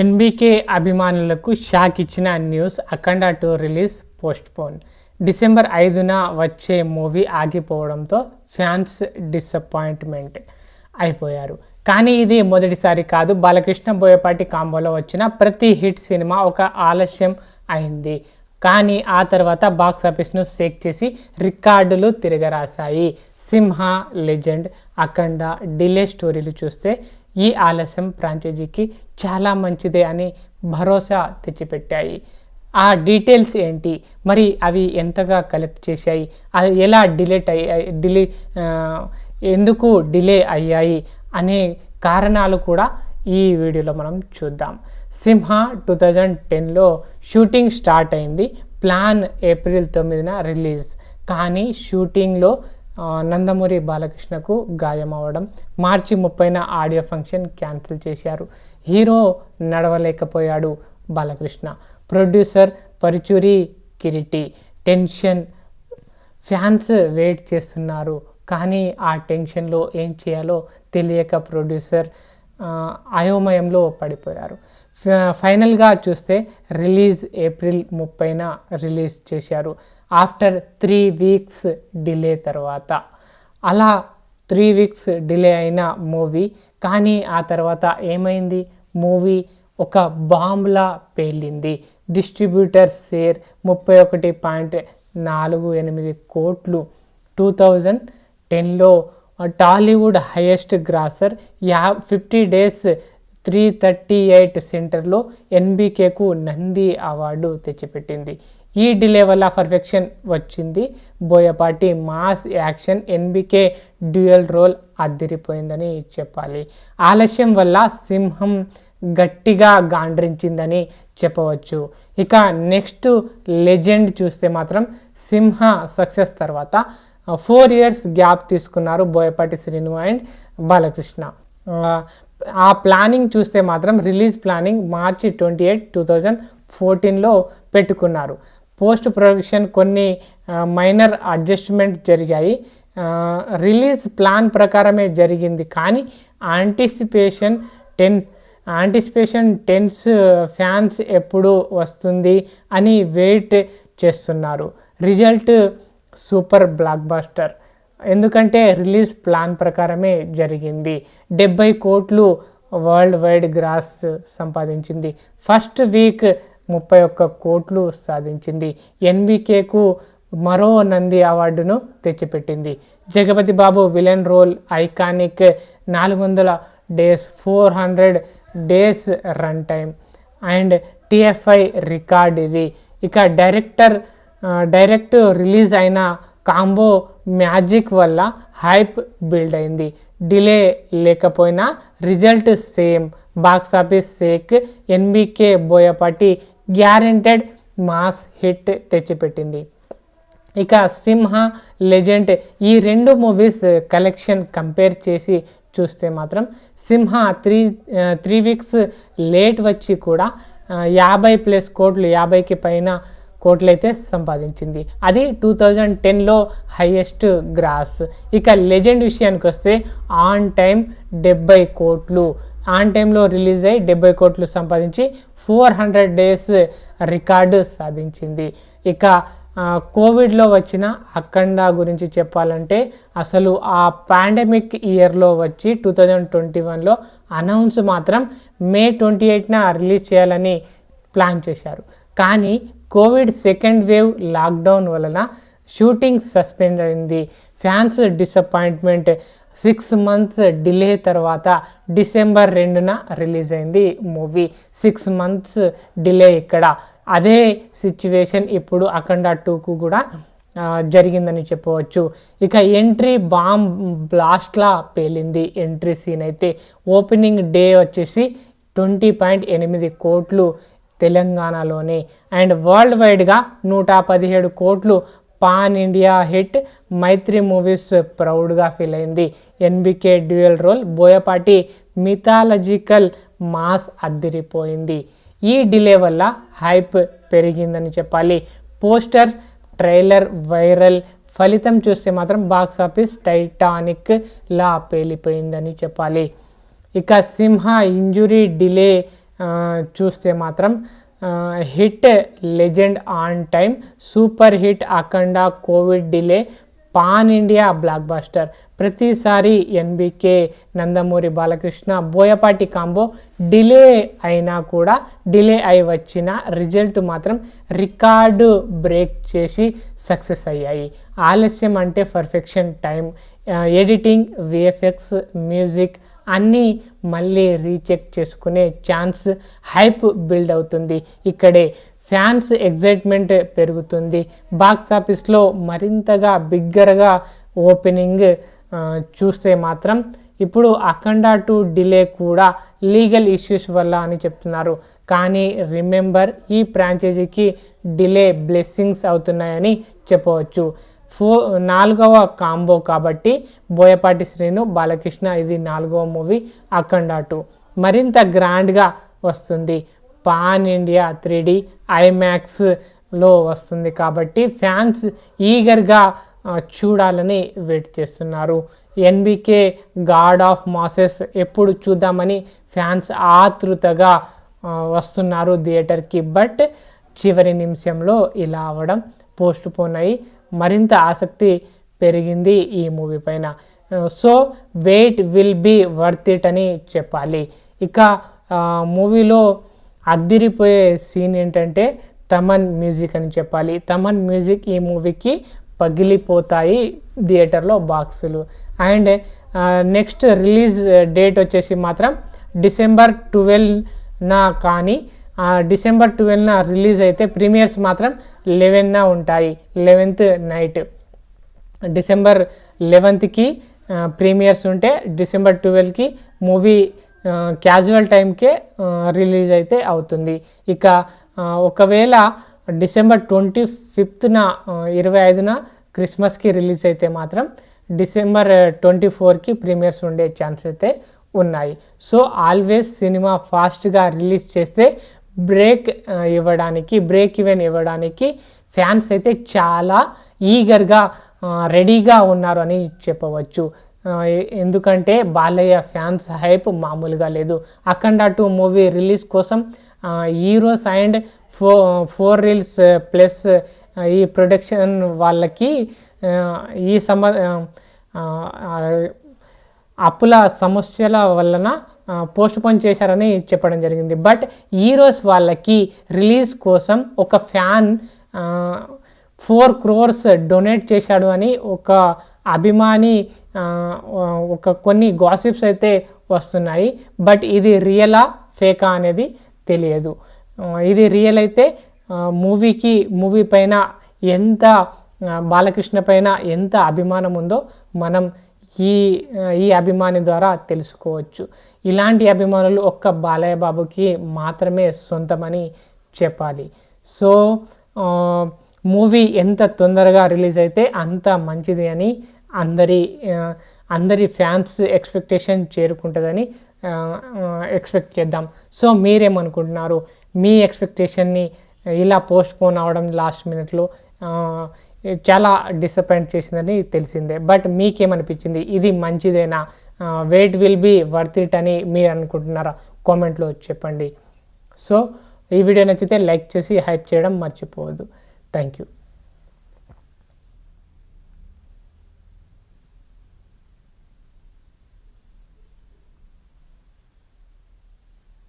NBK అభిమానులకు shock ఇచ్చిన news Akhanda two release postpone. December ఐదున వచ్చే మూవీ ఆగిపోవడంతో ఫ్యాన్స్ డిసప్పాయింట్మెంట్ అయిపోయారు. కానీ ఇది మొదటిసారి కాదు బాలకృష్ణ బోయపాటి కాంబోలో వచ్చిన ప్రతి హిట్ సినిమా ఒక ఆలస్యం అయింది. కానీ ఆ తర్వాత బాక్స్ ఆఫీస్ను షేక్ చేసి రికార్డులు తిరగరాశాయి. సింహ లెజెండ్ అఖండ డిలే స్టోరీలు చూస్తే ఈ ఆలస్యం ఫ్రాంచైజీకి చాలా మంచిదే అని భరోసా తెచ్చిపెట్టాయి. ఆ డీటెయిల్స్ ఏంటి? మరి అవి ఎంతగా కలెక్ట్ చేశాయి? అది ఎలా డిలేట్ అయ్యాయి? డిలే ఎందుకు డిలే అయ్యాయి? అనే కారణాలు కూడా ఈ వీడియోలో మనం చూద్దాం. సింహ టూ థౌజండ్ టెన్లో షూటింగ్ స్టార్ట్ అయింది. ప్లాన్ ఏప్రిల్ తొమ్మిదిన రిలీజ్. కానీ షూటింగ్లో నందమూరి బాలకృష్ణకు గాయం అవడం మార్చి ముప్పైన ఆడియో ఫంక్షన్ క్యాన్సిల్ చేశారు. Hero నడవలేకపోయాడు Balakrishna. Producer Paruchuri Kireeti. Tension fans wait చేస్తున్నారు. కానీ ఆ టెన్షన్లో ఏం చేయాలో తెలియక ప్రొడ్యూసర్ అయోమయంలో పడిపోయారు. ఫైనల్గా చూస్తే రిలీజ్ ఏప్రిల్ ముప్పైన రిలీజ్ చేశారు. ఆఫ్టర్ త్రీ వీక్స్ డిలే తర్వాత. అలా త్రీ వీక్స్ డిలే అయిన మూవీ కానీ ఆ తర్వాత ఏమైంది? మూవీ ఒక బాంబ్లా పేలింది. డిస్ట్రిబ్యూటర్ షేర్ ముప్పై ఒకటి పాయింట్ నాలుగు ఎనిమిది కోట్లు. టూ థౌజండ్ టెన్లో Tollywood highest grosser yeah fifty days three thirty eight సెంటర్లో ఎన్బీకేకు నంది అవార్డు తెచ్చిపెట్టింది. ఈ డిలే వల్ల పర్ఫెక్షన్ వచ్చింది. Boyapati mass action NBK dual role అదిరిపోయిందని చెప్పాలి. ఆలస్యం వల్ల సింహం గట్టిగా గాండ్రించిందని చెప్పవచ్చు. ఇక నెక్స్ట్ లెజెండ్ చూస్తే మాత్రం సింహ సక్సెస్ తర్వాత ఫోర్ ఇయర్స్ గ్యాప్ తీసుకున్నారు బోయపాటి శ్రీను అండ్ బాలకృష్ణ. ఆ, ప్లానింగ్ చూస్తే మాత్రం release planning March twenty eight two thousand ఫోర్టీన్లో పెట్టుకున్నారు. పోస్ట్ ప్రొడక్షన్ కొన్ని మైనర్ అడ్జస్ట్మెంట్ జరిగాయి. రిలీజ్ ప్లాన్ ప్రకారమే జరిగింది. కానీ anticipation ten anticipation tense fans ఎప్పుడు వస్తుంది అని వెయిట్ చేస్తున్నారు. రిజల్ట్ సూపర్ బ్లాక్ బాస్టర్ ఎందుకంటే రిలీజ్ ప్లాన్ ప్రకారమే జరిగింది. డెబ్బై కోట్లు వరల్డ్ వైడ్ గ్రాస్ సంపాదించింది. ఫస్ట్ వీక్ ముప్పై ఒక్క కోట్లు సాధించింది. ఎన్బికేకు మరో నంది అవార్డును తెచ్చిపెట్టింది. Jagapathi Babu villain role iconic నాలుగు వందల days four hundred days run time and TFI record ఇది. ఇక డైరెక్టర్ డైరెక్ట్ రిలీజ్ అయిన కాంబో మ్యాజిక్ వల్ల హైప్ బిల్డ్ అయింది. డిలే లేకపోయినా result same. Box office sake NBK Boyapati guaranteed mass hit తెచ్చిపెట్టింది. ఇక సింహ లెజెండ్ ఈ రెండు మూవీస్ కలెక్షన్ కంపేర్ చేసి చూస్తే మాత్రం Simha three three weeks late వచ్చి కూడా యాభై ప్లస్ కోట్లు యాభైకి పైన కోట్లయితే సంపాదించింది. అది టూ థౌజండ్ టెన్లో హైయెస్ట్ గ్రాస్. ఇక లెజెండ్ విషయానికి వస్తే ఆన్ టైం డెబ్బై కోట్లు. ఆన్ టైంలో రిలీజ్ అయ్యి డెబ్బై కోట్లు సంపాదించి ఫోర్ హండ్రెడ్ డేస్ రికార్డు సాధించింది. ఇక కోవిడ్లో వచ్చిన అఖండ గురించి చెప్పాలంటే అసలు ఆ పాండమిక్ ఇయర్లో వచ్చి టూ థౌజండ్ ట్వంటీ వన్లో అనౌన్స్ మాత్రం మే ట్వంటీ ఎయిట్న రిలీజ్ చేయాలని ప్లాన్ చేశారు. కానీ కోవిడ్ సెకండ్ వేవ్ లాక్డౌన్ వలన షూటింగ్ సస్పెండ్ అయింది. Fans disappointment six months delay తర్వాత డిసెంబర్ రెండున రిలీజ్ అయింది మూవీ. సిక్స్ మంత్స్ డిలే ఇక్కడ. అదే సిచ్యువేషన్ ఇప్పుడు అఖండ టూకు కూడా జరిగిందని చెప్పవచ్చు. ఇక ఎంట్రీ బాంబ్ బ్లాస్ట్లా పేలింది. ఎంట్రీ సీన్ అయితే ఓపెనింగ్ డే వచ్చేసి ట్వంటీ పాయింట్ ఎనిమిది కోట్లు తెలంగాణలోనే. అండ్ వరల్డ్ వైడ్గా నూట పదిహేడు కోట్లు pan India hit Mythri movies ప్రౌడ్గా ఫీల్ అయింది. NBK dual role Boyapati mythological mass అద్దిరిపోయింది. ఈ డిలే వల్ల హైప్ పెరిగిందని చెప్పాలి. పోస్టర్ ట్రైలర్ వైరల్ ఫలితం చూస్తే మాత్రం బాక్స్ ఆఫీస్ టైటానిక్ లా పేలిపోయిందని చెప్పాలి. ఇక సింహ ఇంజురీ డిలే చూస్తే మాత్రం hit legend on time super hit Akhanda COVID delay pan India blockbuster ప్రతిసారి NBK Nandamuri Balakrishna Boyapati combo delay అయినా కూడా డిలే అయి వచ్చిన రిజల్ట్ మాత్రం రికార్డు బ్రేక్ చేసి సక్సెస్ అయ్యాయి. ఆలస్యం అంటే perfection time. Editing VFX music అన్నీ మళ్ళీ రీచెక్ చేసుకునే ఛాన్స్ హైప్ బిల్డ్ అవుతుంది. ఇక్కడే ఫ్యాన్స్ ఎగ్జైట్మెంట్ పెరుగుతుంది. బాక్స్ ఆఫీస్లో మరింతగా బిగ్గరగా ఓపెనింగ్ చూస్తే మాత్రం ఇప్పుడు అఖండ టు డిలే కూడా లీగల్ ఇష్యూస్ వల్ల అని చెప్తున్నారు. కానీ రిమెంబర్ ఈ ఫ్రాంచైజీకి డిలే బ్లెస్సింగ్స్ అవుతున్నాయని చెప్పవచ్చు. ఫో నాలుగవ కాంబో కాబట్టి బోయపాటి శ్రీను బాలకృష్ణ ఇది నాలుగవ మూవీ అఖండ టూ. మరింత గ్రాండ్గా వస్తుంది. పాన్ ఇండియా త్రీ డి ఐమాక్స్లో వస్తుంది కాబట్టి ఫ్యాన్స్ ఈగర్గా చూడాలని వెయిట్ చేస్తున్నారు. ఎన్బికే గాడ్ ఆఫ్ మాసెస్ ఎప్పుడు చూద్దామని ఫ్యాన్స్ ఆతృతగా వస్తున్నారు థియేటర్కి. బట్ చివరి నిమిషంలో ఇలా అవ్వడం పోస్ట్ పోన్ అయ్యి మరింత ఆసక్తి పెరిగింది ఈ మూవీ పైన. So wait will be worth it అని చెప్పాలి. ఇక మూవీలో అద్దిరిపోయే సీన్ ఏంటంటే తమన్ మ్యూజిక్ అని చెప్పాలి. తమన్ మ్యూజిక్ ఈ మూవీకి పగిలిపోతాయి థియేటర్లో బాక్సులు. అండ్ నెక్స్ట్ రిలీజ్ డేట్ వచ్చేసి మాత్రం డిసెంబర్ ట్వెల్వ్న కానీ డిసెంబర్ ట్వెల్వ్న రిలీజ్ అయితే ప్రీమియర్స్ మాత్రం లెవెన్న ఉంటాయి. Eleventh night. డిసెంబర్ లెవెన్త్కి ప్రీమియర్స్ ఉంటే డిసెంబర్ ట్వెల్వ్కి మూవీ క్యాజువల్ టైంకే రిలీజ్ అయితే అవుతుంది. ఇక ఒకవేళ డిసెంబర్ ట్వంటీ ఫిఫ్త్న ఇరవై ఐదున క్రిస్మస్కి రిలీజ్ అయితే మాత్రం డిసెంబర్ ట్వంటీ ఫోర్కి ప్రీమియర్స్ ఉండే ఛాన్స్ అయితే ఉన్నాయి. సో ఆల్వేస్ సినిమా ఫాస్ట్గా రిలీజ్ చేస్తే బ్రేక్ ఇవ్వడానికి బ్రేక్ ఈవెన్ ఇవ్వడానికి ఫ్యాన్స్ అయితే చాలా ఈగర్గా రెడీగా ఉన్నారు అని చెప్పవచ్చు. ఎందుకంటే బాలయ్య ఫ్యాన్స్ హైప్ మామూలుగా లేదు. అఖండ టూ మూవీ రిలీజ్ కోసం హీరోస్ అండ్ ఫో ఫోర్ రీల్స్ ప్లస్ ఈ ప్రొడక్షన్ వాళ్ళకి ఈ సమ అప్పుల సమస్యల వలన పోస్ట్ పోన్ చేశారని చెప్పడం జరిగింది. బట్ హీరోస్ వాళ్ళకి రిలీజ్ కోసం ఒక ఫ్యాన్ ఫోర్ క్రోర్స్ డొనేట్ చేశాడు అని ఒక అభిమాని ఒక కొన్ని గాసిప్స్ అయితే వస్తున్నాయి. బట్ ఇది రియలా ఫేకా అనేది తెలియదు. ఇది రియల్ అయితే మూవీకి మూవీ పైన ఎంత బాలకృష్ణ పైన ఎంత అభిమానం ఉందో మనం ఈ ఈ అభిమాని ద్వారా తెలుసుకోవచ్చు. ఇలాంటి అభిమానులు ఒక్క బాలయ్య బాబుకి మాత్రమే సొంతమని చెప్పాలి. సో మూవీ ఎంత తొందరగా రిలీజ్ అయితే అంత మంచిది అని అందరి అందరి ఫ్యాన్స్ ఎక్స్పెక్టేషన్ చేరుకుంటుందని ఎక్స్పెక్ట్ చేద్దాం. సో మీరేమనుకుంటున్నారు? మీ ఎక్స్పెక్టేషన్ని ఇలా పోస్ట్ పోన్ అవడం లాస్ట్ మినిట్లో చాలా డిసప్పాయింట్ చేసిందని తెలిసిందే. బట్ మీకేమనిపించింది? ఇది మంచిదేనా? Wait will be worth it అని మీరు అనుకుంటున్నారా? కామెంట్లో చెప్పండి. సో ఈ వీడియో నచ్చితే లైక్ చేసి హైప్ చేయడం మర్చిపోవద్దు. Thank you